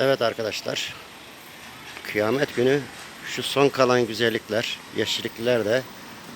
Evet arkadaşlar. Kıyamet günü şu son kalan güzellikler, yeşillikler de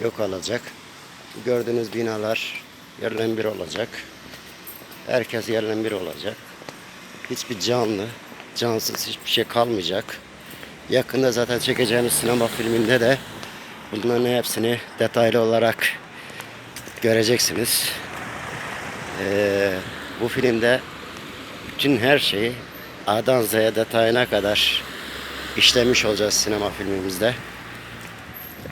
yok olacak. Gördüğünüz binalar yerlen bir olacak. Herkes yerlen bir olacak. Hiçbir canlı, cansız hiçbir şey kalmayacak. Yakında zaten çekeceğimiz sinema filminde de bunların hepsini detaylı olarak göreceksiniz. Ee, bu filmde bütün her şeyi A'dan Z'ye detayına kadar işlemiş olacağız sinema filmimizde.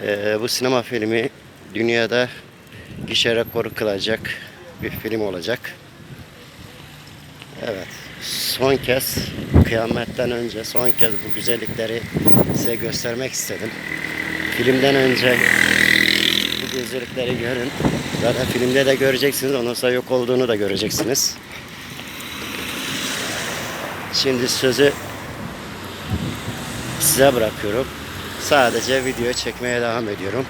Ee, bu sinema filmi dünyada gişe rekoru kılacak bir film olacak. Evet. Son kez kıyametten önce son kez bu güzellikleri size göstermek istedim. Filmden önce bu güzellikleri görün. Zaten filmde de göreceksiniz. Ondan sonra yok olduğunu da göreceksiniz. Şimdi sözü size bırakıyorum. Sadece video çekmeye devam ediyorum.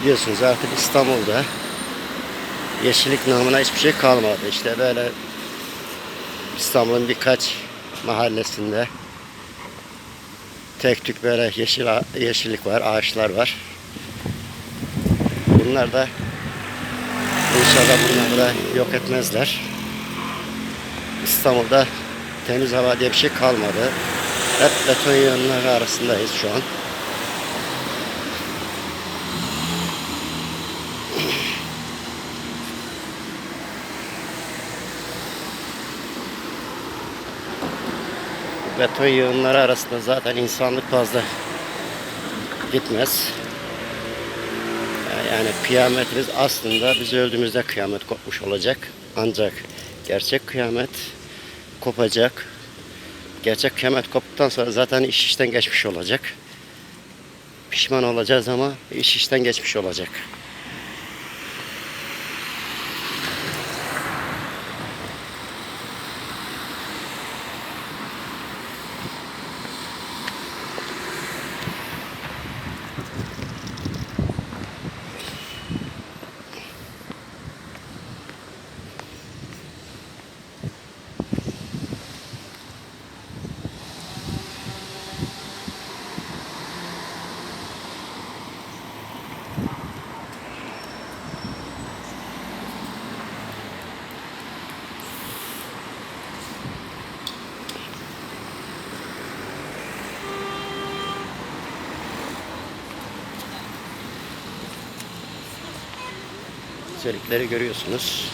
Biliyorsunuz artık İstanbul'da yeşillik namına hiçbir şey kalmadı. İşte böyle İstanbul'un birkaç mahallesinde tek tük böyle yeşil yeşillik var, ağaçlar var. Bunlar da inşallah bunları da yok etmezler. İstanbul'da temiz hava diye bir şey kalmadı. Hep beton yığınları arasındayız şu an. Beton yığınları arasında zaten insanlık fazla gitmez. Yani kıyametimiz aslında biz öldüğümüzde kıyamet kopmuş olacak. Ancak gerçek kıyamet kopacak. Gerçek kıyamet koptuktan sonra zaten iş işten geçmiş olacak. Pişman olacağız ama iş işten geçmiş olacak. Güzellikleri görüyorsunuz.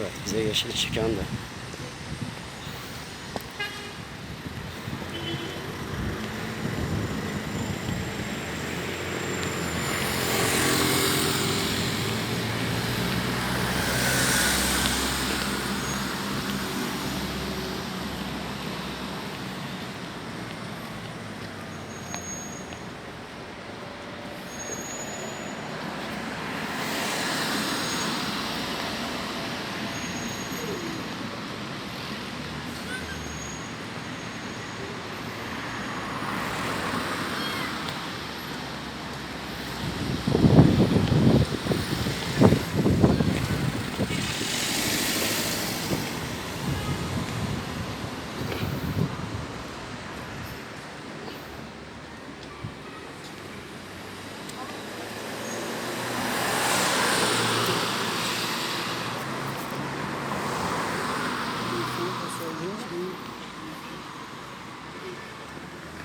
Evet bize yeşil ışık yandı.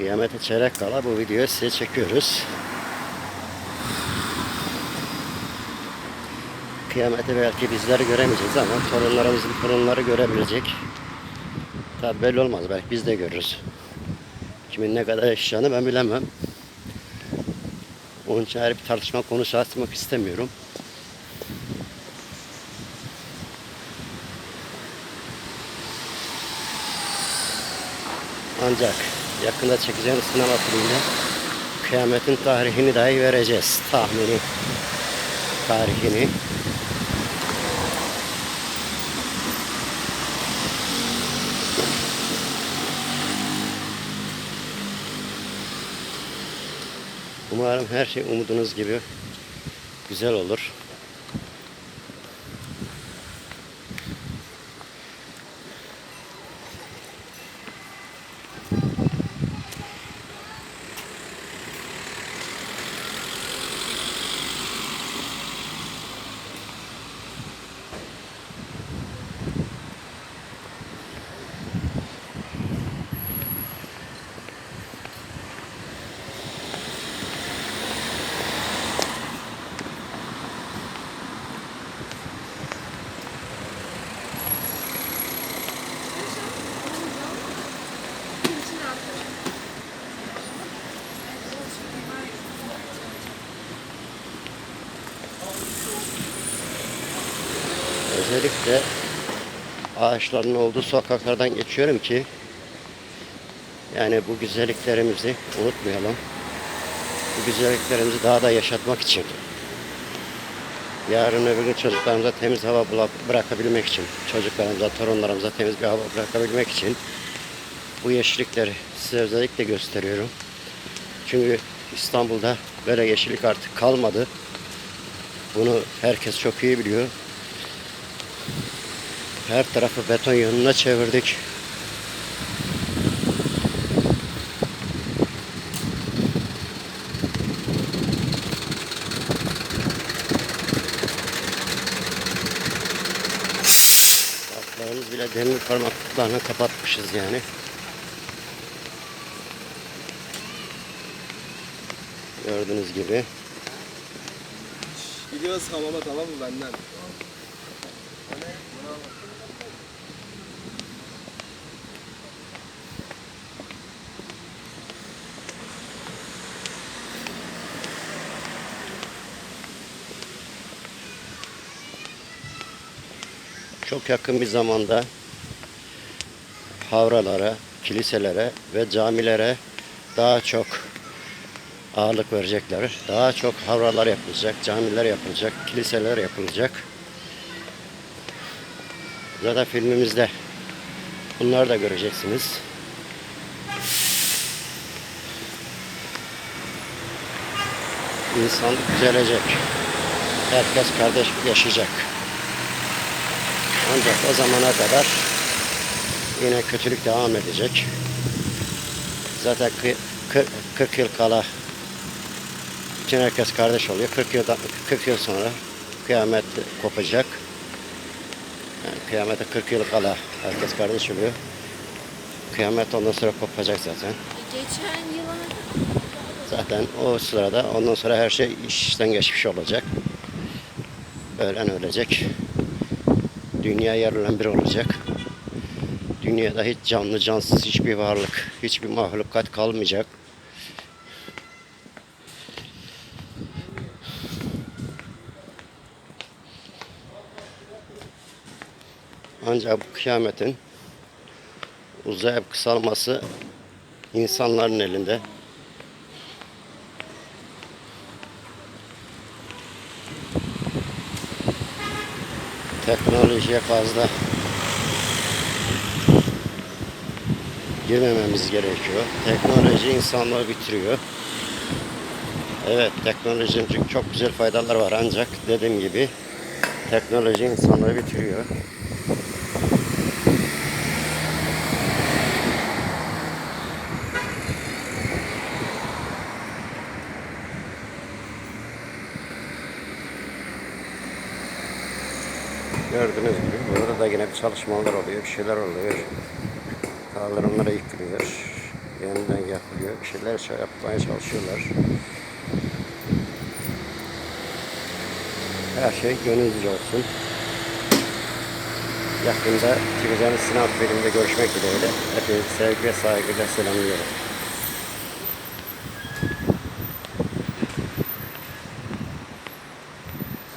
Kıyamete çeyrek kala bu videoyu size çekiyoruz. Kıyameti belki bizler göremeyeceğiz ama torunlarımızın torunları görebilecek. Tabi belli olmaz belki biz de görürüz. Kimin ne kadar yaşayacağını ben bilemem. Onun için ayrı bir tartışma konusu açmak istemiyorum. Ancak yakında çekeceğimiz sinema filminde kıyametin tarihini dahi vereceğiz. Tahmini tarihini. Umarım her şey umudunuz gibi güzel olur. Özellikle ağaçların olduğu sokaklardan geçiyorum ki yani bu güzelliklerimizi unutmayalım. Bu güzelliklerimizi daha da yaşatmak için. Yarın öbür gün çocuklarımıza temiz hava bırakabilmek için, çocuklarımıza, torunlarımıza temiz bir hava bırakabilmek için bu yeşillikleri size özellikle gösteriyorum. Çünkü İstanbul'da böyle yeşillik artık kalmadı. Bunu herkes çok iyi biliyor. Her tarafı beton yönüne çevirdik. Parklarımız bile demir parmaklıklarını kapatmışız yani. Gördüğünüz gibi. Gidiyoruz hamama tamam mı benden? Çok yakın bir zamanda havralara, kiliselere ve camilere daha çok ağırlık verecekler. Daha çok havralar yapılacak, camiler yapılacak, kiliseler yapılacak. Zaten filmimizde bunları da göreceksiniz. İnsanlık düzelecek. Herkes kardeş yaşayacak. Ancak o zamana kadar yine kötülük devam edecek. Zaten kı- kır- 40 yıl kala bütün herkes kardeş oluyor. 40 yıl 40 yıl sonra kıyamet kopacak. Yani kıyamete 40 yıl kala herkes kardeş oluyor. Kıyamet ondan sonra kopacak zaten. Geçen yıla Zaten o sırada ondan sonra her şey işten geçmiş olacak. Ölen ölecek. Dünya yerle bir olacak. Dünyada hiç canlı cansız hiçbir varlık, hiçbir mahlukat kalmayacak. Ancak bu kıyametin uzayıp kısalması insanların elinde. Teknolojiye fazla girmememiz gerekiyor. Teknoloji insanlığı bitiriyor. Evet teknolojinin çünkü çok güzel faydalar var ancak dediğim gibi teknoloji insanlığı bitiriyor. Gördüğünüz gibi burada da yine bir çalışmalar oluyor, bir şeyler oluyor. Kaldırımlara yıkılıyor. yeniden yapılıyor. Bir şeyler şey yapmaya çalışıyorlar. Her şey gönüllüce olsun. Yakında çıkacağımız sınav filminde görüşmek dileğiyle. Hepinizi sevgi ve saygıyla selamlıyorum.